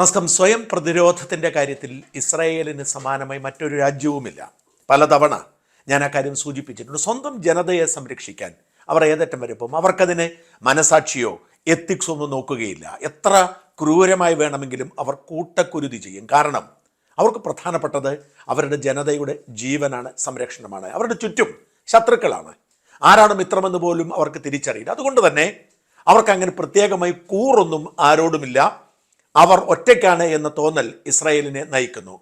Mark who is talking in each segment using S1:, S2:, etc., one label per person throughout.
S1: നമസ്കാരം. സ്വയം പ്രതിരോധത്തിന്റെ കാര്യത്തിൽ ഇസ്രായേലിന് സമാനമായി മറ്റൊരു രാജ്യവുമില്ല. പലതവണ ഞാൻ ആ കാര്യം സൂചിപ്പിച്ചിട്ടുണ്ട്. സ്വന്തം ജനതയെ സംരക്ഷിക്കാൻ അവർ ഏതറ്റം വരെ പോകും? അവർക്കതിന് മനസാക്ഷിയോ എത്തിക്സോ ഒന്നും നോക്കുകയില്ല. എത്ര ക്രൂരമായി വേണമെങ്കിലും അവർ കൂട്ടക്കുരുതി ചെയ്യും. കാരണം അവർക്ക് പ്രധാനപ്പെട്ടത് അവരുടെ ജനതയുടെ ജീവനാണ് സംരക്ഷണമാണ്. അവരുടെ ചുറ്റും ശത്രുക്കളാണ്. ആരാണ് മിത്രമെന്ന് പോലും അവർക്ക് തിരിച്ചറിയില്ല. അതുകൊണ്ട് തന്നെ അവർക്ക് അങ്ങനെ പ്രത്യേകമായി കൂറൊന്നും ആരോടുമില്ല. അവർ ഒറ്റയ്ക്കാണ് എന്ന തോന്നൽ ഇസ്രായേലിനെ നയിക്കുന്നു.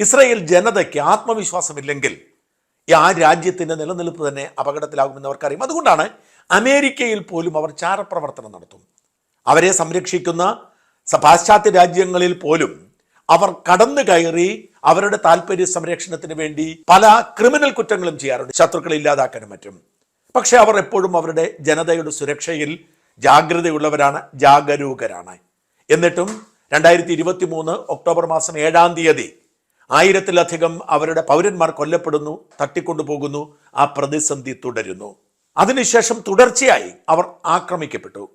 S1: ഇസ്രായേൽ ജനതയ്ക്ക് ആത്മവിശ്വാസമില്ലെങ്കിൽ ആ രാജ്യത്തിന്റെ നിലനിൽപ്പ് തന്നെ അപകടത്തിലാകുമെന്ന് അവർക്കറിയാം. അതുകൊണ്ടാണ് അമേരിക്കയിൽ പോലും അവർ ചാരപ്രവർത്തനം നടത്തും. അവരെ സംരക്ഷിക്കുന്ന പാശ്ചാത്യ രാജ്യങ്ങളിൽ പോലും അവർ കടന്നു കയറി അവരുടെ താല്പര്യ സംരക്ഷണത്തിന് വേണ്ടി പല ക്രിമിനൽ കുറ്റങ്ങളും ചെയ്യാറുണ്ട്. ശത്രുക്കളെ ഇല്ലാതാക്കാനും മറ്റും. പക്ഷെ അവർ എപ്പോഴും അവരുടെ ജനതയുടെ സുരക്ഷയിൽ ജാഗ്രതയുള്ളവരാണ് ജാഗരൂകരാണ്. എന്നിട്ടും രണ്ടായിരത്തി ഇരുപത്തി മൂന്ന് ഒക്ടോബർ മാസം ഏഴാം തീയതി ആയിരത്തിലധികം അവരുടെ പൗരന്മാർ കൊല്ലപ്പെടുന്നു തട്ടിക്കൊണ്ടുപോകുന്നു ആ പ്രതിസന്ധി തുടരുന്നു. അതിനുശേഷം തുടർച്ചയായി അവർ ആക്രമിക്കപ്പെട്ടു.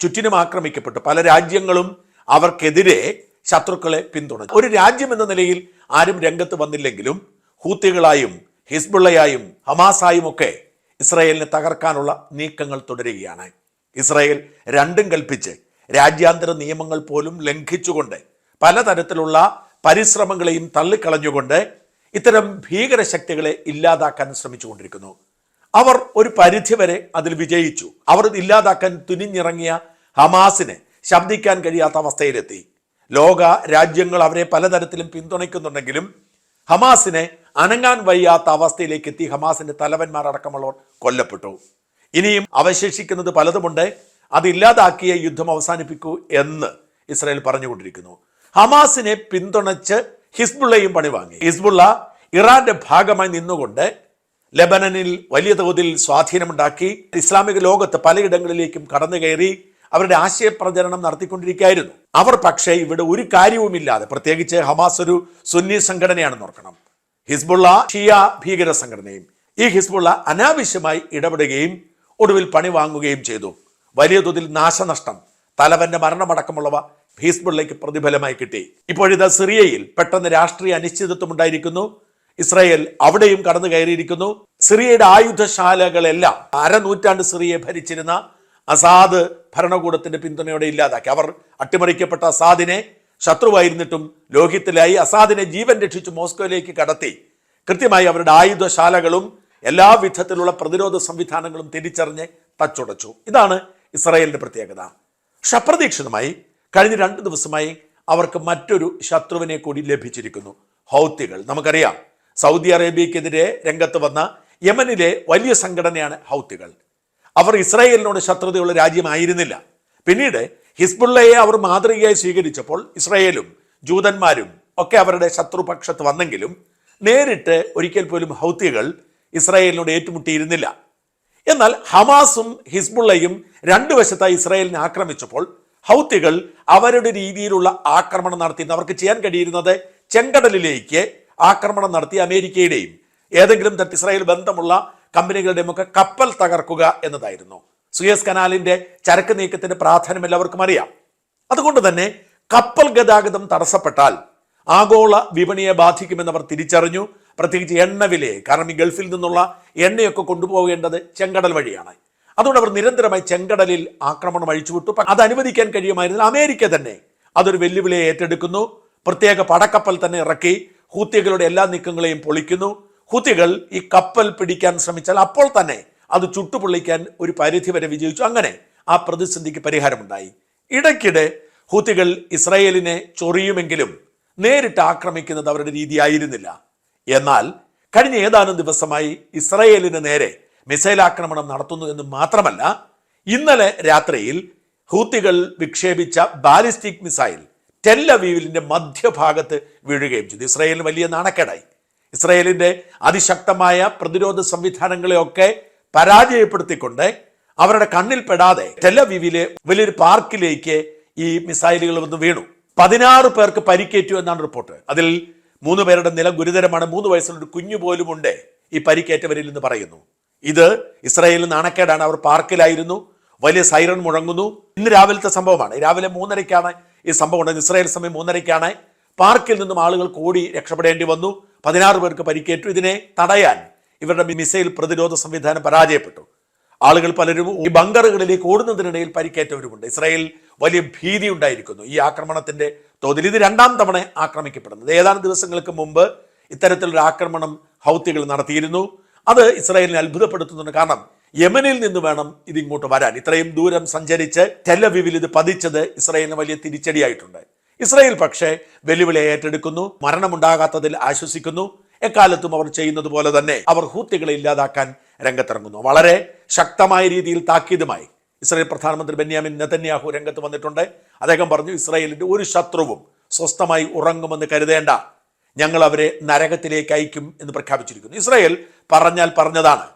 S1: ചുറ്റിനും ആക്രമിക്കപ്പെട്ടു. പല രാജ്യങ്ങളും അവർക്കെതിരെ ശത്രുക്കളെ പിന്തുണച്ചു. ഒരു രാജ്യം എന്ന നിലയിൽ ആരും രംഗത്ത് വന്നില്ലെങ്കിലും ഹൂത്തികളായും ഹിസ്ബുള്ളയായും ഹമാസായും ഒക്കെ ഇസ്രായേലിനെ തകർക്കാനുള്ള നീക്കങ്ങൾ തുടരുകയാണ്. ഇസ്രായേൽ രണ്ടും കൽപ്പിച്ച് രാജ്യാന്തര നിയമങ്ങൾ പോലും ലംഘിച്ചുകൊണ്ട് പലതരത്തിലുള്ള പരിശ്രമങ്ങളെയും തള്ളിക്കളഞ്ഞുകൊണ്ട് ഇത്തരം ഭീകരശക്തികളെ ഇല്ലാതാക്കാൻ ശ്രമിച്ചുകൊണ്ടിരിക്കുന്നു. അവർ ഒരു പരിധിവരെ അതിൽ വിജയിച്ചു. അവർ ഇല്ലാതാക്കാൻ തുനിഞ്ഞിറങ്ങിയ ഹമാസിന് ശബ്ദിക്കാൻ കഴിയാത്ത അവസ്ഥയിലെത്തി. ലോക രാജ്യങ്ങൾ അവരെ പലതരത്തിലും പിന്തുണയ്ക്കുന്നുണ്ടെങ്കിലും ഹമാസിനെ അനങ്ങാൻ വയ്യാത്ത അവസ്ഥയിലേക്ക് എത്തി ഹമാസിന്റെ തലവന്മാർ അടക്കമുള്ളവർ കൊല്ലപ്പെട്ടു. ഇനിയും അവശേഷിക്കുന്നത് പലതുമുണ്ട്. അത് ഇല്ലാതാക്കിയ യുദ്ധം അവസാനിപ്പിക്കൂ എന്ന് ഇസ്രായേൽ പറഞ്ഞുകൊണ്ടിരിക്കുന്നു. ഹമാസിനെ പിന്തുണച്ച് ഹിസ്ബുള്ളയും പണി വാങ്ങി ഹിസ്ബുള്ള ഇറാന്റെ ഭാഗമായി നിന്നുകൊണ്ട് ലെബനനിൽ വലിയ തോതിൽ സ്വാധീനമുണ്ടാക്കി ഇസ്ലാമിക ലോകത്ത് പലയിടങ്ങളിലേക്കും കടന്നു കയറി അവരുടെ ആശയപ്രചരണം നടത്തിക്കൊണ്ടിരിക്കുകയായിരുന്നു. അവർ പക്ഷേ ഇവിടെ ഒരു കാര്യവുമില്ലാതെ പ്രത്യേകിച്ച് ഹമാസ് ഒരു സുന്നി സംഘടനയാണെന്ന് ഓർക്കണം. ഹിസ്ബുള്ള ഷിയ ഭീകര സംഘടനയും ഈ ഹിസ്ബുള്ള അനാവശ്യമായി ഇടപെടുകയും ഒടുവിൽ പണി വാങ്ങുകയും ചെയ്തു. വലിയ തോതിൽ നാശനഷ്ടം തലവന്റെ മരണമടക്കമുള്ളവ ഹീസ്ബുള്ളയ്ക്ക് പ്രതിഫലമായി കിട്ടി. ഇപ്പോഴിത് സിറിയയിൽ പെട്ടെന്ന് രാഷ്ട്രീയ അനിശ്ചിതത്വം ഉണ്ടായിരിക്കുന്നു. ഇസ്രായേൽ അവിടെയും കടന്നു കയറിയിരിക്കുന്നു. സിറിയയുടെ ആയുധശാലകളെല്ലാം അരനൂറ്റാണ്ട് സിറിയയെ ഭരിച്ചിരുന്ന അസാദ് ഭരണകൂടത്തിന്റെ പിന്തുണയോടെ ഇല്ലാതാക്കി. അവർ അട്ടിമറിക്കപ്പെട്ട അസാദിനെ ശത്രുവായിരുന്നിട്ടും ലോഹിത്തിലായി അസാദിനെ ജീവൻ രക്ഷിച്ച് മോസ്കോയിലേക്ക് കടത്തി. കൃത്യമായി അവരുടെ ആയുധശാലകളും എല്ലാ വിധത്തിലുള്ള പ്രതിരോധ സംവിധാനങ്ങളും തിരിച്ചറിഞ്ഞ് തച്ചുടച്ചു. ഇതാണ് ഇസ്രായേലിന്റെ പ്രത്യേകത. പക്ഷെ അപ്രതീക്ഷിതമായി കഴിഞ്ഞ രണ്ട് ദിവസമായി അവർക്ക് മറ്റൊരു ശത്രുവിനെ കൂടി ലഭിച്ചിരിക്കുന്നു. ഹൗത്തികൾ. നമുക്കറിയാം സൗദി അറേബ്യക്കെതിരെ രംഗത്ത് വന്ന യമനിലെ വലിയ സംഘടനയാണ് ഹൗത്തികൾ. അവർ ഇസ്രായേലിനോട് ശത്രുതയുള്ള രാജ്യമായിരുന്നില്ല. പിന്നീട് ഹിസ്ബുള്ളയെ അവർ മാതൃകയായി സ്വീകരിച്ചപ്പോൾ ഇസ്രായേലും ജൂതന്മാരും ഒക്കെ അവരുടെ ശത്രുപക്ഷത്ത് വന്നെങ്കിലും നേരിട്ട് ഒരിക്കൽ പോലും ഹൗത്തികൾ ഇസ്രായേലിനോട് ഏറ്റുമുട്ടിയിരുന്നില്ല. എന്നാൽ ഹമാസും ഹിസ്ബുള്ളയും രണ്ടു വശത്തായി ഇസ്രായേലിനെ ആക്രമിച്ചപ്പോൾ ഹൗത്തികൾ അവരുടെ രീതിയിലുള്ള ആക്രമണം നടത്തി അവർക്ക് ചെയ്യാൻ കഴിയുന്നത് ചെങ്കടലിലേക്ക് ആക്രമണം നടത്തി അമേരിക്കയുടെയും ഏതെങ്കിലും തരത്തിൽ ഇസ്രായേൽ ബന്ധമുള്ള കമ്പനികളുടെയും ഒക്കെ കപ്പൽ തകർക്കുക എന്നതായിരുന്നു. സുയസ് കനാലിന്റെ ചരക്ക് നീക്കത്തിന്റെ പ്രാധാന്യം എല്ലാവർക്കും അറിയാം. അതുകൊണ്ട് തന്നെ കപ്പൽ ഗതാഗതം തടസ്സപ്പെട്ടാൽ ആഗോള വിപണിയെ ബാധിക്കുമെന്ന് അവർ തിരിച്ചറിഞ്ഞു. പ്രത്യേകിച്ച് എണ്ണ വിലയെ കാരണം ഈ ഗൾഫിൽ നിന്നുള്ള എണ്ണയൊക്കെ കൊണ്ടുപോകേണ്ടത് ചെങ്കടൽ വഴിയാണ്. അതുകൊണ്ട് അവർ നിരന്തരമായി ചെങ്കടലിൽ ആക്രമണം അഴിച്ചുവിട്ടു. അത് അനുവദിക്കാൻ കഴിയുമായിരുന്നില്ല. അമേരിക്ക തന്നെ അതൊരു വെല്ലുവിളിയെ ഏറ്റെടുക്കുന്നു. പ്രത്യേക പടക്കപ്പൽ തന്നെ ഇറക്കി. ഹൂത്തികളുടെ എല്ലാ നീക്കങ്ങളെയും പൊളിക്കുന്നു. ഹൂത്തികൾ ഈ കപ്പൽ പിടിക്കാൻ ശ്രമിച്ചാൽ അപ്പോൾ തന്നെ അത് ചുട്ടുപൊള്ളിക്കാൻ ഒരു പരിധി വരെ വിജയിച്ചു. അങ്ങനെ ആ പ്രതിസന്ധിക്ക് പരിഹാരമുണ്ടായി. ഇടയ്ക്കിടെ ഹൂത്തികൾ ഇസ്രായേലിനെ ചൊറിയുമെങ്കിലും നേരിട്ട് ആക്രമിക്കുന്നത് അവരുടെ രീതിയായിരുന്നില്ല എന്നാൽ കഴിഞ്ഞ ഏതാനും ദിവസമായി ഇസ്രയേലിന് നേരെ മിസൈൽ ആക്രമണം നടത്തുന്നു എന്ന് മാത്രമല്ല ഇന്നലെ രാത്രിയിൽ ഹൂത്തികൾ വിക്ഷേപിച്ച ബാലിസ്റ്റിക് മിസൈൽ ടെല്ലവീവിലിന്റെ മധ്യഭാഗത്ത് വീഴുകയും ചെയ്തു. ഇസ്രായേലിന് വലിയ നാണക്കേടായി. ഇസ്രയേലിന്റെ അതിശക്തമായ പ്രതിരോധ സംവിധാനങ്ങളെയൊക്കെ പരാജയപ്പെടുത്തിക്കൊണ്ട് അവരുടെ കണ്ണിൽ പെടാതെ ടെല്ലവീവിലെ വലിയൊരു പാർക്കിലേക്ക് ഈ മിസൈലുകൾ വന്ന് വീണു. പതിനാറ് പേർക്ക് പരിക്കേറ്റു എന്നാണ് റിപ്പോർട്ട്. അതിൽ മൂന്ന് പേരുടെ നില ഗുരുതരമാണ്. മൂന്ന് വയസ്സുള്ള ഒരു കുഞ്ഞു പോലും ഉണ്ട്. ഈ പരിക്കേറ്റവരിൽ നിന്ന് പറയുന്നു. ഇത് ഇസ്രായേലിൽ നാണക്കേടാണ്. അവർ പാർക്കിലായിരുന്നു. വലിയ സൈറൺ മുഴങ്ങുന്നു. ഇന്ന് രാവിലത്തെ സംഭവമാണ്. രാവിലെ മൂന്നരയ്ക്കാണ് ഈ സംഭവം ഉണ്ടായത്. ഇസ്രായേൽ സമയം മൂന്നരയ്ക്കാണ്. പാർക്കിൽ നിന്നും ആളുകൾ കൂടി രക്ഷപ്പെടേണ്ടി വന്നു. പതിനാറ് പേർക്ക് പരിക്കേറ്റു. ഇതിനെ തടയാൻ ഇവരുടെ മിസൈൽ പ്രതിരോധ സംവിധാനം പരാജയപ്പെട്ടു. ആളുകൾ പലരും ഈ ബങ്കറുകളിലേക്ക് ഓടുന്നതിനിടയിൽ പരിക്കേറ്റവരുമുണ്ട്. ഇസ്രായേൽ വലിയ ഭീതി ഉണ്ടായിരിക്കുന്നു. ഈ ആക്രമണത്തിന്റെ തോതിൽ ഇത് രണ്ടാം തവണ ആക്രമിക്കപ്പെടുന്നത്. ഏതാനും ദിവസങ്ങൾക്ക് മുമ്പ് ഇത്തരത്തിലൊരു ആക്രമണം ഹൗത്തികൾ നടത്തിയിരുന്നു. അത് ഇസ്രായേലിനെ അത്ഭുതപ്പെടുത്തുന്നുണ്ട്. കാരണം യമനിൽ നിന്ന് വേണം ഇത് ഇങ്ങോട്ട് വരാൻ. ഇത്രയും ദൂരം സഞ്ചരിച്ച് ടെലവിവിൽ ഇത് പതിച്ചത് ഇസ്രായേലിന് വലിയ തിരിച്ചടിയായിട്ടുണ്ട്. ഇസ്രായേൽ പക്ഷേ വെല്ലുവിളി ഏറ്റെടുക്കുന്നു. മരണമുണ്ടാകാത്തതിൽ ആശ്വസിക്കുന്നു. എക്കാലത്തും അവർ ചെയ്യുന്നത് പോലെ തന്നെ അവർ ഹൂത്തികളെ ഇല്ലാതാക്കാൻ രംഗത്തിറങ്ങുന്നു. വളരെ ശക്തമായ രീതിയിൽ താക്കീതുമായി ഇസ്രായേൽ പ്രധാനമന്ത്രി ബെന്യാമിൻ നെതന്യാഹു രംഗത്ത് വന്നിട്ടുണ്ട്. അദ്ദേഹം പറഞ്ഞു ഇസ്രായേലിന്റെ ഒരു ശത്രുവും സ്വസ്ഥമായി ഉറങ്ങുമെന്ന് കരുതേണ്ട. ഞങ്ങൾ അവരെ നരകത്തിലേക്ക് അയക്കും എന്ന് പ്രഖ്യാപിച്ചിരിക്കുന്നു. ഇസ്രായേൽ പറഞ്ഞാൽ പറഞ്ഞതാണ്.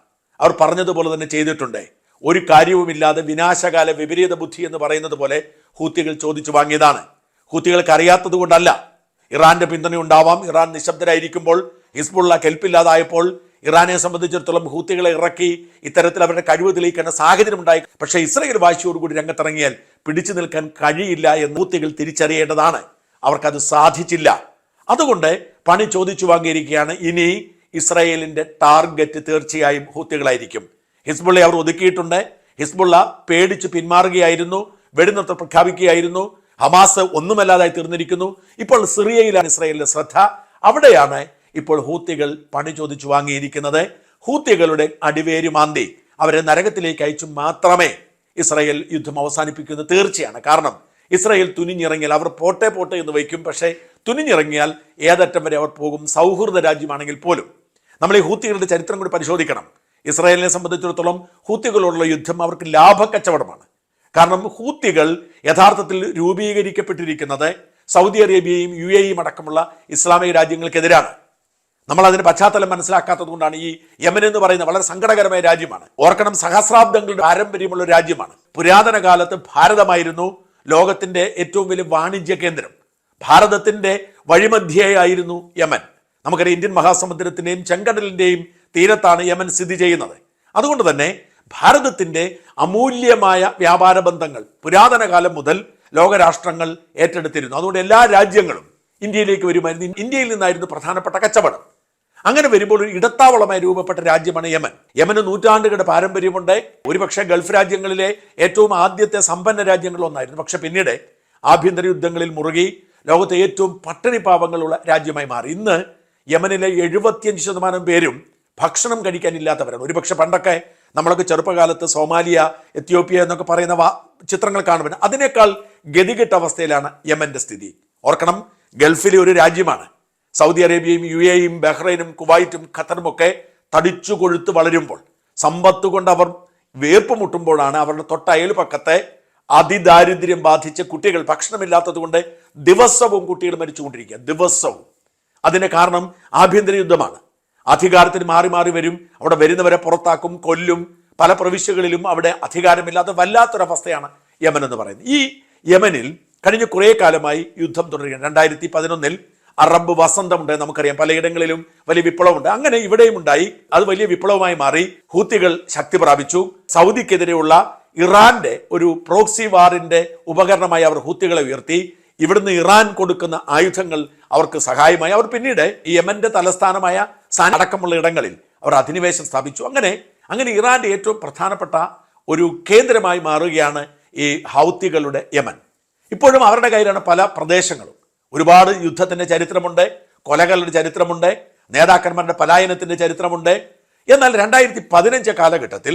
S1: അവർ പറഞ്ഞതുപോലെ തന്നെ ചെയ്തിട്ടുണ്ട്. ഒരു കാര്യവുമില്ലാതെ വിനാശകാല വിപരീത ബുദ്ധി എന്ന് പറയുന്നത് പോലെ ഹൂത്തികൾ ചോദിച്ചു വാങ്ങിയതാണ്. ഹൂത്തികൾക്ക് അറിയാത്തത് കൊണ്ടല്ല ഇറാന്റെ പിന്തുണ ഉണ്ടാവാം ഇറാൻ നിശബ്ദരായിരിക്കുമ്പോൾ ഹിസ്ബുള്ള കെൽപ്പില്ലാതായപ്പോൾ ഇറാനെ സംബന്ധിച്ചിടത്തോളം ഹൂത്തികളെ ഇറക്കി ഇത്തരത്തിൽ അവരുടെ കഴിവ് തെളിയിക്കേണ്ട സാഹചര്യം ഉണ്ടായി. പക്ഷേ ഇസ്രയേൽ വാശിയോടുകൂടി രംഗത്തിറങ്ങിയാൽ പിടിച്ചു നിൽക്കാൻ കഴിയില്ല എന്ന് ഹൂത്തികൾ തിരിച്ചറിയേണ്ടതാണ്. അവർക്കത് സാധിച്ചില്ല. അതുകൊണ്ട് പണി ചോദിച്ചു വാങ്ങിയിരിക്കുകയാണ്. ഇനി ഇസ്രയേലിന്റെ ടാർഗറ്റ് തീർച്ചയായും ഹൂത്തികളായിരിക്കും. ഹിസ്ബുള്ള അവർ ഒതുക്കിയിട്ടുണ്ട്. ഹിസ്ബുള്ള പേടിച്ച് പിന്മാറുകയായിരുന്നു. വെടിനിർത്തൽ പ്രഖ്യാപിക്കുകയായിരുന്നു. ഹമാസ് ഒന്നുമല്ലാതായി തീർന്നിരിക്കുന്നു. ഇപ്പോൾ സിറിയയിലാണ് ഇസ്രായേലിന്റെ ശ്രദ്ധ. അവിടെയാണ് ഇപ്പോൾ ഹൂത്തികൾ പണി ചോദിച്ചു വാങ്ങിയിരിക്കുന്നത് ഹൂത്തികളുടെ അടിവേരു മാന്തി അവരെ നരകത്തിലേക്ക് അയച്ചു മാത്രമേ ഇസ്രായേൽ യുദ്ധം അവസാനിപ്പിക്കുന്നത് തീർച്ചയാണ്. കാരണം ഇസ്രായേൽ തുനിഞ്ഞിറങ്ങിയാൽ അവർ പോട്ടെ പോട്ടെ എന്ന് വയ്ക്കും. പക്ഷേ തുനിഞ്ഞിറങ്ങിയാൽ ഏതറ്റം വരെ അവർ പോകും. സൗഹൃദ രാജ്യമാണെങ്കിൽ പോലും നമ്മൾ ഈ ഹൂത്തികളുടെ ചരിത്രം കൂടി പരിശോധിക്കണം. ഇസ്രായേലിനെ സംബന്ധിച്ചിടത്തോളം ഹൂത്തികളോടുള്ള യുദ്ധം അവർക്ക് ലാഭക്കച്ചവടമാണ്. കാരണം ഹൂത്തികൾ യഥാർത്ഥത്തിൽ രൂപീകരിക്കപ്പെട്ടിരിക്കുന്നത് സൗദി അറേബ്യയും യു എയും അടക്കമുള്ള ഇസ്ലാമിക രാജ്യങ്ങൾക്കെതിരാണ്. നമ്മൾ പശ്ചാത്തലം മനസ്സിലാക്കാത്തത് കൊണ്ടാണ് ഈ യമൻ എന്ന് പറയുന്ന വളരെ സങ്കടകരമായ രാജ്യമാണ്. ഓർക്കണം സഹസ്രാബ്ദങ്ങളുടെ പാരമ്പര്യമുള്ള രാജ്യമാണ്. പുരാതന കാലത്ത് ഭാരതമായിരുന്നു ലോകത്തിന്റെ ഏറ്റവും വലിയ വാണിജ്യ കേന്ദ്രം. ഭാരതത്തിന്റെ വഴിമധ്യയായിരുന്നു യമൻ. നമുക്കറിയാം ഇന്ത്യൻ മഹാസമുദ്രത്തിന്റെയും ചെങ്കടലിന്റെയും തീരത്താണ് യമൻ സ്ഥിതി ചെയ്യുന്നത്. അതുകൊണ്ട് തന്നെ ഭാരതത്തിന്റെ അമൂല്യമായ വ്യാപാര ബന്ധങ്ങൾ പുരാതന കാലം മുതൽ ലോകരാഷ്ട്രങ്ങൾ ഏറ്റെടുത്തിരുന്നു. അതുകൊണ്ട് എല്ലാ രാജ്യങ്ങളും ഇന്ത്യയിലേക്ക് വരുമായിരുന്നു. ഇന്ത്യയിൽ നിന്നായിരുന്നു പ്രധാനപ്പെട്ട കച്ചവടം. അങ്ങനെ വരുമ്പോൾ ഒരു ഇടത്താവളമായി രൂപപ്പെട്ട രാജ്യമാണ് യമൻ. യമന് നൂറ്റാണ്ടുകളുടെ പാരമ്പര്യമുണ്ട്. ഒരുപക്ഷെ ഗൾഫ് രാജ്യങ്ങളിലെ ഏറ്റവും ആദ്യത്തെ സമ്പന്ന രാജ്യങ്ങളൊന്നായിരുന്നു പക്ഷെ പിന്നീട് ആഭ്യന്തര യുദ്ധങ്ങളിൽ മുറുകി ലോകത്തെ ഏറ്റവും പട്ടിണി പാവങ്ങളുള്ള രാജ്യമായി മാറി. ഇന്ന് യമനിലെ എഴുപത്തിയഞ്ച് ശതമാനം പേരും ഭക്ഷണം കഴിക്കാനില്ലാത്തവരാണ്. ഒരുപക്ഷെ പണ്ടൊക്കെ നമ്മളൊക്കെ ചെറുപ്പകാലത്ത് സോമാലിയ എത്യോപ്യ എന്നൊക്കെ പറയുന്ന ചിത്രങ്ങൾ കാണുമ്പോൾ അതിനേക്കാൾ ഗതികെട്ട അവസ്ഥയിലാണ് യമന്റെ സ്ഥിതി. ഓർക്കണം ഗൾഫിലെ ഒരു രാജ്യമാണ് സൗദി അറേബ്യയും യു എയും ബഹ്റൈനും കുവൈറ്റും ഖത്തറും ഒക്കെ തടിച്ചു കൊഴുത്ത് വളരുമ്പോൾ സമ്പത്ത് കൊണ്ട് അവർ വേർപ്പ് മുട്ടുമ്പോഴാണ് അവരുടെ തൊട്ടയൽ പക്കത്തെ അതിദാരിദ്ര്യം ബാധിച്ച കുട്ടികൾ ഭക്ഷണമില്ലാത്തത് കൊണ്ട് ദിവസവും കുട്ടികൾ മരിച്ചുകൊണ്ടിരിക്കുക. ദിവസവും. അതിന് കാരണം ആഭ്യന്തര യുദ്ധമാണ്. അധികാരത്തിന് മാറി മാറി വരും. അവിടെ വരുന്നവരെ പുറത്താക്കും കൊല്ലും. പല പ്രവിശ്യകളിലും അവിടെ അധികാരമില്ലാത്ത വല്ലാത്തൊരവസ്ഥയാണ് യമൻ എന്ന് പറയുന്നത്. ഈ യമനിൽ കഴിഞ്ഞ കുറേ കാലമായി യുദ്ധം തുടരുകയാണ്. രണ്ടായിരത്തി പതിനൊന്നിൽ അറബ് വസന്തമുണ്ട് നമുക്കറിയാം. പലയിടങ്ങളിലും വലിയ വിപ്ലവമുണ്ട്. അങ്ങനെ ഇവിടെയും ഉണ്ടായി. അത് വലിയ വിപ്ലവമായി മാറി. ഹൂത്തികൾ ശക്തി പ്രാപിച്ചു. സൗദിക്കെതിരെയുള്ള ഇറാന്റെ ഒരു പ്രോക്സി വാറിന്റെ ഉപകരണമായി അവർ ഹൂത്തികളെ ഉയർത്തി. ഇവിടുന്ന് ഇറാൻ കൊടുക്കുന്ന ആയുധങ്ങൾ അവർക്ക് സഹായമായി. അവർ പിന്നീട് ഈ യമന്റെ തലസ്ഥാനമായ സാൻ അടക്കമുള്ള ഇടങ്ങളിൽ അവർ അധിനിവേശം സ്ഥാപിച്ചു. അങ്ങനെ അങ്ങനെ ഇറാന്റെ ഏറ്റവും പ്രധാനപ്പെട്ട ഒരു കേന്ദ്രമായി മാറുകയാണ് ഈ ഹൗത്തികളുടെ യമൻ. ഇപ്പോഴും അവരുടെ കയ്യിലാണ് പല പ്രദേശങ്ങളും. ഒരുപാട് യുദ്ധത്തിന്റെ ചരിത്രമുണ്ട് കൊലകളുടെ ചരിത്രമുണ്ട് നേതാക്കന്മാരുടെ പലായനത്തിന്റെ ചരിത്രമുണ്ട്. എന്നാൽ രണ്ടായിരത്തി പതിനഞ്ച് കാലഘട്ടത്തിൽ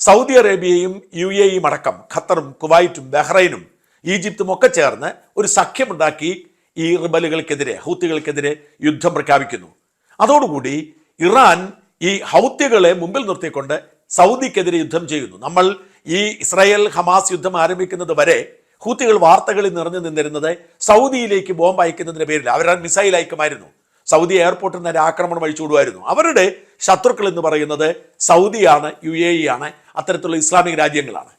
S1: സൗദി അറേബ്യയും യു എ ഇയും അടക്കം ഖത്തറും കുവൈറ്റും ബഹ്റൈനും ഈജിപ്തും ഒക്കെ ചേർന്ന് ഒരു സഖ്യമുണ്ടാക്കി ഈ റിബലുകൾക്കെതിരെ ഹൗത്തികൾക്കെതിരെ യുദ്ധം പ്രഖ്യാപിക്കുന്നു. അതോടുകൂടി ഇറാൻ ഈ ഹൗത്തികളെ മുമ്പിൽ നിർത്തിക്കൊണ്ട് സൗദിക്കെതിരെ യുദ്ധം ചെയ്യുന്നു. നമ്മൾ ഈ ഇസ്രായേൽ ഹമാസ് യുദ്ധം ആരംഭിക്കുന്നത് വരെ ഹൂത്തികൾ വാർത്തകളിൽ നിറഞ്ഞു നിന്നിരുന്നത് സൗദിയിലേക്ക് ബോംബ് അയക്കുന്നതിന്റെ പേരിൽ. അവർ മിസൈൽ അയക്കുമായിരുന്നു. സൗദി എയർപോർട്ടിൽ നിന്ന് ആക്രമണം അഴിച്ചുവിടുമായിരുന്നു അവരുടെ ശത്രുക്കൾ എന്ന് പറയുന്നത് സൗദിയാണ് യു എ ഇ ആണ്. അത്തരത്തിലുള്ള ഇസ്ലാമിക രാജ്യങ്ങളാണ്.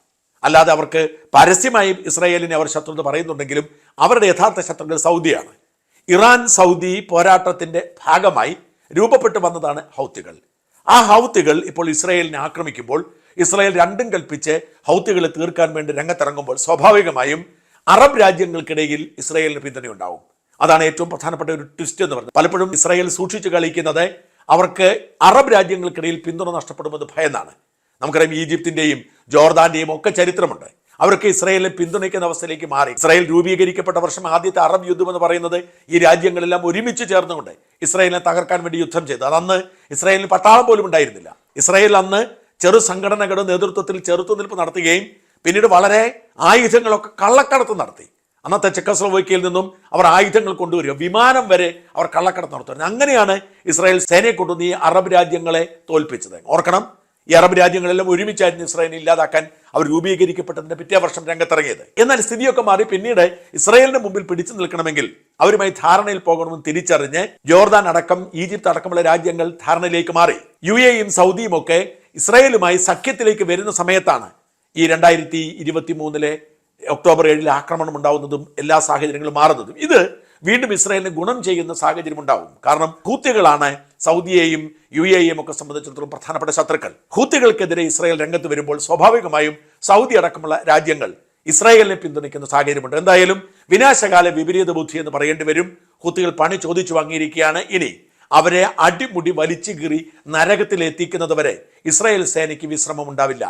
S1: അല്ലാതെ അവർക്ക് പരസ്യമായി ഇസ്രായേലിനെ അവർ ശത്രു എന്ന് പറയുന്നുണ്ടെങ്കിലും അവരുടെ യഥാർത്ഥ ശത്രുക്കൾ സൗദിയാണ്. ഇറാൻ സൗദി പോരാട്ടത്തിന്റെ ഭാഗമായി രൂപപ്പെട്ടു വന്നതാണ് ഹൗത്തികൾ. ആ ഹൗത്തികൾ ഇപ്പോൾ ഇസ്രായേലിനെ ആക്രമിക്കുമ്പോൾ ഇസ്രായേൽ രണ്ടും കൽപ്പിച്ച് ഹൗത്തികളെ തീർക്കാൻ വേണ്ടി രംഗത്തിറങ്ങുമ്പോൾ സ്വാഭാവികമായും അറബ് രാജ്യങ്ങൾക്കിടയിൽ ഇസ്രായേലിന് പിന്തുണയുണ്ടാവും. അതാണ് ഏറ്റവും പ്രധാനപ്പെട്ട ഒരു ട്വിസ്റ്റ് എന്ന് പറയുന്നത്. പലപ്പോഴും ഇസ്രായേൽ സൂക്ഷിച്ചു കളിക്കുന്നത് അവർക്ക് അറബ് രാജ്യങ്ങൾക്കിടയിൽ പിന്തുണ നഷ്ടപ്പെടുമെന്ന് ഭയന്നാണ്. നമുക്കറിയാം ഈജിപ്തിന്റെയും ജോർദാന്റെയും ഒക്കെ ചരിത്രമുണ്ട്. അവർക്ക് ഇസ്രായേലിനെ പിന്തുണയ്ക്കുന്ന അവസ്ഥയിലേക്ക് മാറി. ഇസ്രായേൽ രൂപീകരിക്കപ്പെട്ട വർഷം ആദ്യത്തെ അറബ് യുദ്ധം എന്ന് പറയുന്നത് ഈ രാജ്യങ്ങളെല്ലാം ഒരുമിച്ച് ചേർന്നുകൊണ്ട് ഇസ്രായേലിനെ തകർക്കാൻ വേണ്ടി യുദ്ധം ചെയ്തു. അതന്ന് ഇസ്രായേലിന് പട്ടാളം പോലും ഉണ്ടായിരുന്നില്ല. ഇസ്രായേൽ അന്ന് ചെറു സംഘടനകളുടെ നേതൃത്വത്തിൽ ചെറുത്തുനിൽപ്പ് നടത്തുകയും പിന്നീട് വളരെ ആയുധങ്ങളൊക്കെ കള്ളക്കടത്ത് നടത്തി. അന്നത്തെ ചെക്കസ്ലോവേക്കിയയിൽ നിന്നും അവർ ആയുധങ്ങൾ കൊണ്ടുവരിക. വിമാനം വരെ അവർ കള്ളക്കടത്ത് നടത്തുന്നത് അങ്ങനെയാണ് ഇസ്രായേൽ സേനയെ കൊണ്ടുവന്ന് ഈ അറബ് രാജ്യങ്ങളെ തോൽപ്പിച്ചത്. ഓർക്കണം ഈ അറബ് രാജ്യങ്ങളെല്ലാം ഒരുമിച്ചായിരുന്നു ഇസ്രായേലിനെ ഇല്ലാതാക്കാൻ അവർ രൂപീകരിക്കപ്പെട്ടതിന്റെ പിറ്റേ വർഷം രംഗത്തിറങ്ങിയത്. എന്നാൽ സ്ഥിതിയൊക്കെ മാറി പിന്നീട് ഇസ്രായേലിന്റെ മുമ്പിൽ പിടിച്ചു നിൽക്കണമെങ്കിൽ അവരുമായി ധാരണയിൽ പോകണമെന്ന് തിരിച്ചറിഞ്ഞ് ജോർദാൻ അടക്കം ഈജിപ്ത് അടക്കമുള്ള രാജ്യങ്ങൾ ധാരണയിലേക്ക് മാറി. യു എയും സൗദിയും ഒക്കെ ഇസ്രായേലുമായി സഖ്യത്തിലേക്ക് വരുന്ന സമയത്താണ് ഈ രണ്ടായിരത്തി ഇരുപത്തി മൂന്നിലെ ഒക്ടോബർ ഏഴിൽ ആക്രമണം ഉണ്ടാവുന്നതും എല്ലാ സാഹചര്യങ്ങളും മാറുന്നതും. ഇത് വീണ്ടും ഇസ്രായേലിന് ഗുണം ചെയ്യുന്ന സാഹചര്യം ഉണ്ടാവും. കാരണം ഹൂത്തികളാണ് സൗദിയെയും യു എയും ഒക്കെ സംബന്ധിച്ചിടത്തോളം പ്രധാനപ്പെട്ട ശത്രുക്കൾ. ഹൂത്തികൾക്കെതിരെ ഇസ്രായേൽ രംഗത്ത് വരുമ്പോൾ സ്വാഭാവികമായും സൗദി അടക്കമുള്ള രാജ്യങ്ങൾ ഇസ്രായേലിനെ പിന്തുണയ്ക്കുന്ന സാഹചര്യമുണ്ട്. എന്തായാലും വിനാശകാല വിപരീത ബുദ്ധി എന്ന് പറയേണ്ടി വരും. ഹൂത്തികൾ പണി ചോദിച്ചു വാങ്ങിയിരിക്കുകയാണ് ഇനി. അവരെ അടിമുടി വലിച്ചു കീറി നരകത്തിൽ എത്തിക്കുന്നത് വരെ ഇസ്രായേൽ സേനയ്ക്ക് വിശ്രമം ഉണ്ടാവില്ല